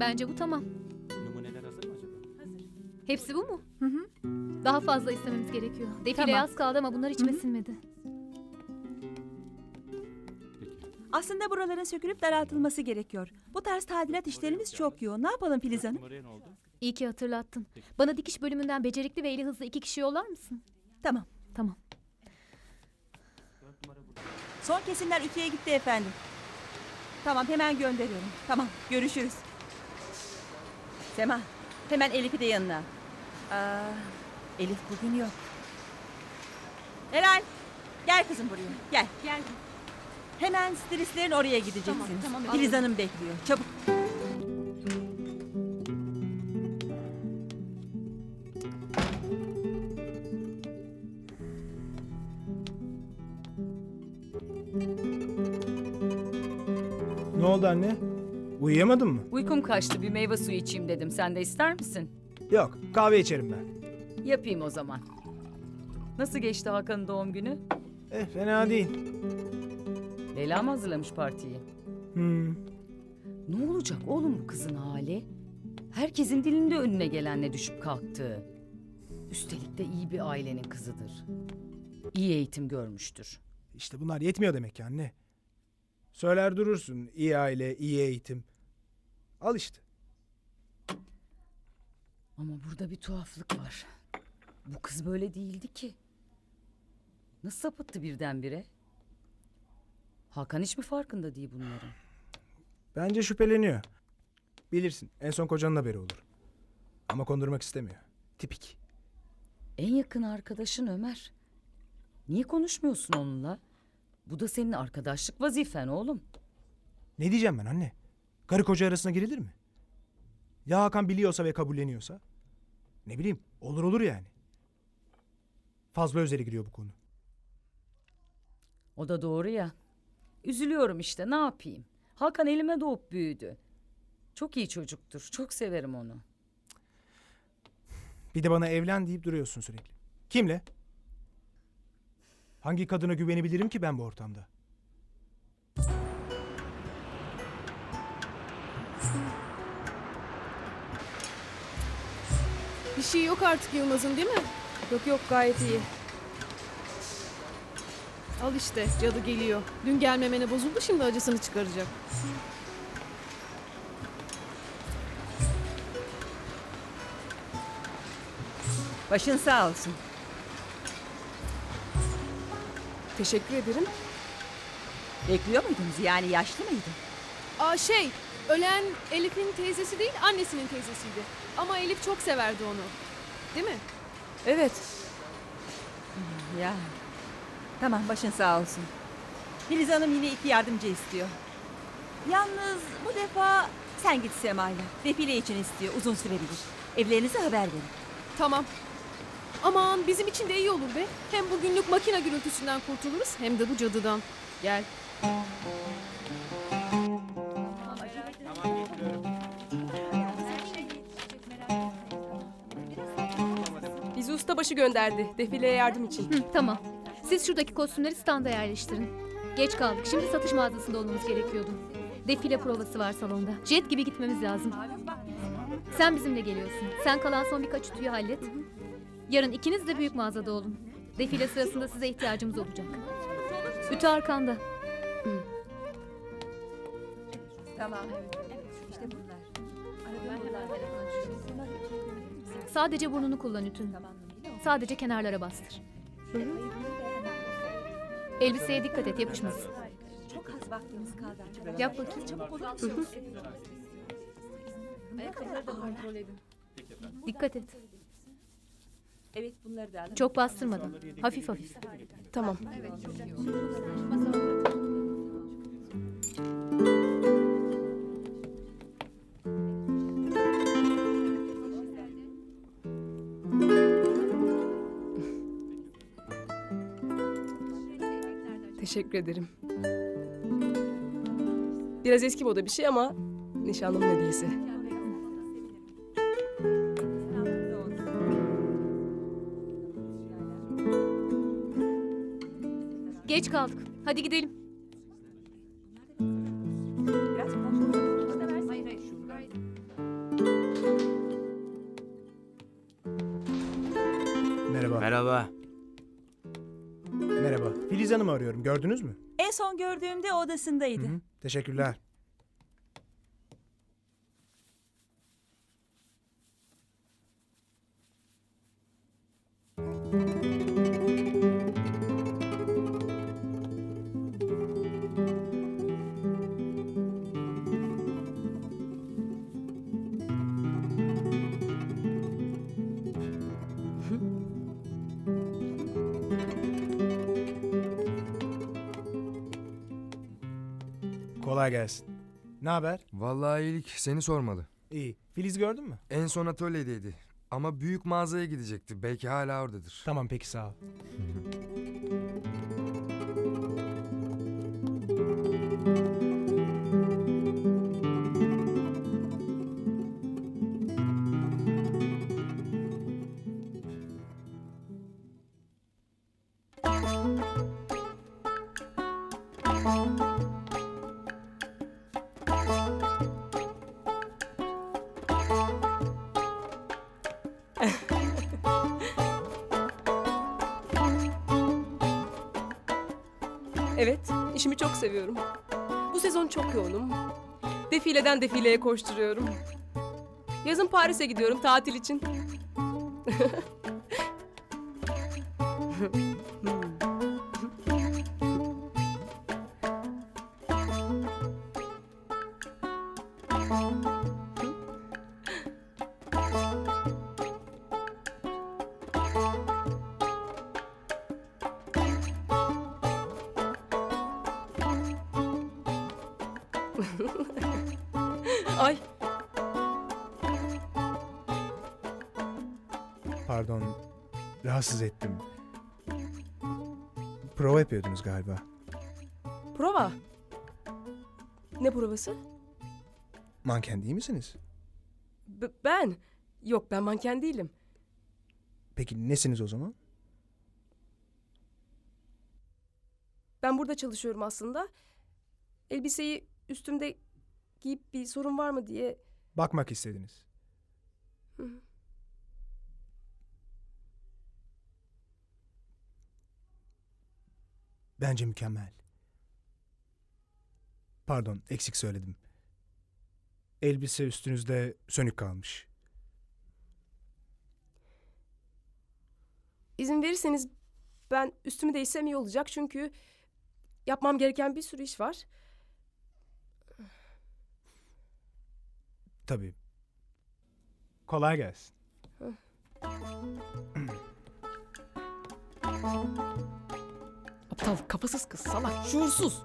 Bence bu tamam. Numuneler hazır mı acaba? Hepsi bu mu? Hı hı. Daha fazla istememiz gerekiyor. Defileye Tamam. az kaldı ama bunlar içime sinmedi. Peki. Aslında buraların sökülüp daraltılması gerekiyor. Bu tarz tadilat işlerimiz çok yoğun. Ne yapalım Filiz Hanım? Numaraya ne oldu? İyi ki hatırlattın. Bana dikiş bölümünden becerikli ve eli hızlı iki kişi yollar mısın? Tamam. Tamam. Son kesimler ütüye gitti efendim. Tamam hemen gönderiyorum. Tamam görüşürüz. Sema hemen Elif'i de yanına. Aa, Elif bugün yok. Helal. Gel kızım buraya. Gel. Gel. Hemen stilistlerin oraya gideceksiniz. Tamam, tamam, Filiz. Hanım bekliyor. Çabuk. Oldu anne? Uyuyamadın mı? Uykum kaçtı bir meyve suyu içeyim dedim. Sen de ister misin? Yok, kahve içerim ben. Yapayım o zaman. Nasıl geçti Hakan'ın doğum günü? Eh, fena değil. Leyla mı hazırlamış partiyi? Hmm. Ne olacak oğlum bu kızın hali? Herkesin dilinde önüne gelenle düşüp kalktı. Üstelik de iyi bir ailenin kızıdır. İyi eğitim görmüştür. İşte bunlar yetmiyor demek ki anne. Söyler durursun, iyi aile, iyi eğitim. Al işte. Ama burada bir tuhaflık var. Bu kız böyle değildi ki. Nasıl sapıttı birdenbire? Hakan hiç mi farkında değil bunların? Bence şüpheleniyor. Bilirsin, en son kocanın haberi olur. Ama kondurmak istemiyor. Tipik. En yakın arkadaşın Ömer. Niye konuşmuyorsun onunla? Bu da senin arkadaşlık vazifen oğlum. Ne diyeceğim ben anne? Karı koca arasına girilir mi? Ya Hakan biliyorsa ve kabulleniyorsa? Ne bileyim, olur olur yani. Fazla özeli giriyor bu konu. O da doğru ya. Üzülüyorum işte ne yapayım. Hakan elime doğup büyüdü. Çok iyi çocuktur. Çok severim onu. Bir de bana evlen deyip duruyorsun sürekli. Kimle? Hangi kadına güvenebilirim ki ben bu ortamda? Bir şey yok artık Yılmaz'ın değil mi? Yok yok gayet iyi. Al işte cadı geliyor. Dün gelmemene bozuldu şimdi acısını çıkaracak. Başın sağ olsun. Teşekkür ederim. Bekliyor muydunuz? Yani yaşlı mıydı? Aa şey ölen Elif'in teyzesi değil annesinin teyzesiydi. Ama Elif çok severdi onu. Değil mi? Evet. Ya. Tamam başın sağ olsun. Filiz Hanım yine iki yardımcı istiyor. Yalnız bu defa sen git Sema'yla. Defile için istiyor. Uzun sürebilir. Evlerinize haber verin. Tamam. Aman bizim için de iyi olur be. Hem bugünlük makine gürültüsünden kurtuluruz hem de bu cadıdan. Gel. Bizi ustabaşı gönderdi defileye yardım için. Hı, tamam. Siz şuradaki kostümleri standa yerleştirin. Geç kaldık. Şimdi satış mağazasında olmamız gerekiyordu. Defile provası var salonda. Jet gibi gitmemiz lazım. Sen bizimle geliyorsun. Sen kalan son birkaç ütüyü hallet. Yarın ikiniz de büyük mağazada olun. Defile sırasında size ihtiyacımız olacak. Ütü arkanda. Tamam. İşte bunlar. Sadece burnunu kullan ütün. Sadece kenarlara bastır. Elbiseye dikkat et yapışmasın. Çok az vaktimiz kaldı. Yap bakayım. Çabuk olur musunuz? Dikkat et. Evet bunları da alın. Çok bastırmadan. Hafif hafif. Tamam. Teşekkür ederim. Biraz eski moda bir şey ama nişanlım ne Geç kaldık. Hadi gidelim. Merhaba. Merhaba. Merhaba. Filiz Hanım'ı arıyorum. Gördünüz mü? En son gördüğümde odasındaydı. Hı hı. Teşekkürler. Kolay gelsin. Ne haber? Vallahi iyilik seni sormalı. İyi. Filiz gördün mü? En son atölyedeydi. Ama büyük mağazaya gidecekti. Belki hala oradadır. Tamam peki sağ ol. Evet, işimi çok seviyorum. Bu sezon çok yoğunum. Defileden defileye koşturuyorum. Yazın Paris'e gidiyorum tatil için. Ay, Pardon. Rahatsız ettim. Prova yapıyordunuz galiba. prova. Ne provası? Manken değil misiniz? B- ben. Yok ben manken değilim. Peki nesiniz o zaman? Ben burada çalışıyorum aslında. Elbiseyi üstümde giyip bir sorun var mı diye. Bakmak istediniz. Hı hı. Bence mükemmel. Pardon, eksik söyledim. Elbise üstünüzde sönük kalmış. İzin verirseniz ben üstümü değişsem iyi olacak çünkü yapmam gereken bir sürü iş var. Tabii. Kolay gelsin. Aptal kafasız kız salak şuursuz.